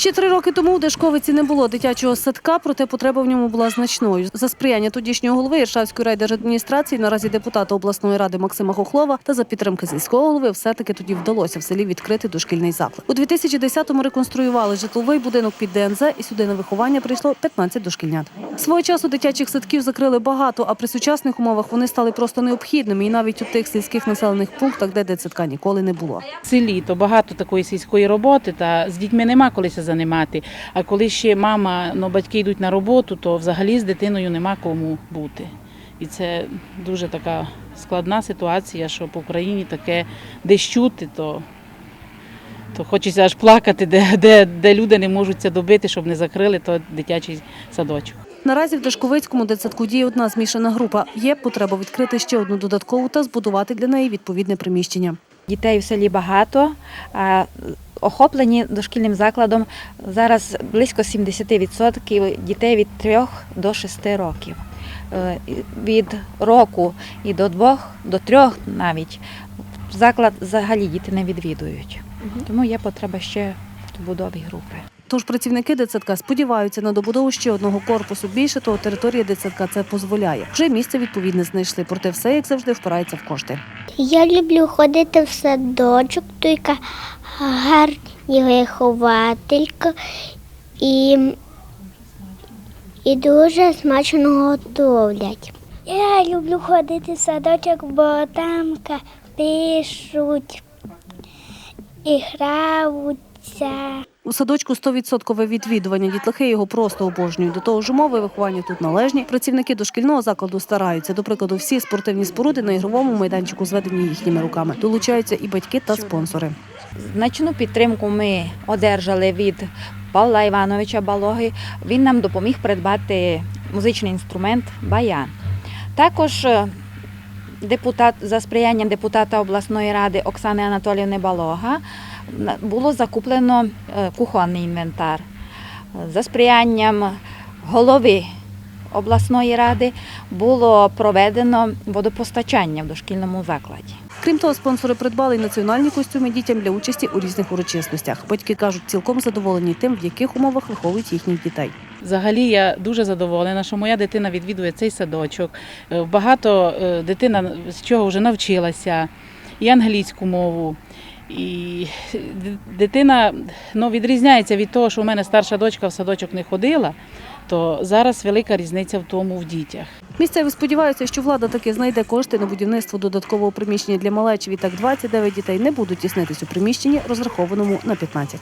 Ще три роки тому у Дашковиці не було дитячого садка, проте потреба в ньому була значною. За сприяння тодішнього голови Іршавської райдержадміністрації, наразі депутата обласної ради Максима Хохлова та за підтримки сільського голови, все-таки тоді вдалося в селі відкрити дошкільний заклад. У 2010-му реконструювали житловий будинок під ДНЗ, і сюди на виховання прийшло 15 дошкільнят. Свого часу дитячих садків закрили багато, а при сучасних умовах вони стали просто необхідними, і навіть у тих сільських населених пунктах, де дитсадка ніколи не було. Селі то багато такої сільської роботи, та з дітьми нема коли се займати. А коли ще мама, ну батьки йдуть на роботу, то взагалі з дитиною нема кому бути. І це дуже така складна ситуація, що по Україні таке десь чути, то, то хочеться аж плакати, де, де, де люди не можуть це добити, щоб не закрили той дитячий садочок. Наразі в Дашковицькому дитсадку діє одна змішана група. Є потреба відкрити ще одну додаткову та збудувати для неї відповідне приміщення. Дітей в селі багато. Охоплені дошкільним закладом зараз близько 70% дітей від 3 до 6 років. Е, Від року і до 2, до 3 навіть заклад взагалі діти не відвідують. Тому є потреба ще в будові групи. Тож працівники дитсадка сподіваються на добудову ще одного корпусу. Більше того, територія дитсадка це дозволяє. Вже місце відповідне знайшли, проте все, як завжди, впирається в кошти. Я люблю ходити в садочок, яка гарні вихователька і, і дуже смачно готовлять. Я люблю ходити в садочок, бо там пишуть і граються. У садочку 100% відвідування дітлахи його просто обожнюють. До того ж, умови виховання тут належні. Працівники дошкільного закладу стараються. До прикладу, всі спортивні споруди на ігровому майданчику зведені їхніми руками. Долучаються і батьки та спонсори. Значну підтримку ми одержали від Павла Івановича Балоги. Він нам допоміг придбати музичний інструмент баян. Також е, депутат за сприянням депутата обласної ради Оксани Анатоліївни Балога було закуплено е, кухонний інвентар. За сприянням голови обласної ради було проведено водопостачання в дошкільному закладі. Крім того, спонсори придбали й національні костюми дітям для участі у різних урочистостях. Батьки кажуть, цілком задоволені тим, в яких умовах виховують їхніх дітей. Взагалі я дуже задоволена, що моя дитина відвідує цей садочок. Е, Багато е, дитина з чого вже навчилася, і англійську мову. І дитина ну, відрізняється від того, що у мене старша дочка в садочок не ходила, то зараз велика різниця в тому в дітях. Місцеві сподіваються, що влада таки знайде кошти на будівництво додаткового приміщення для малечі. Відтак 29 дітей не будуть тіснитись у приміщенні, розрахованому на 15.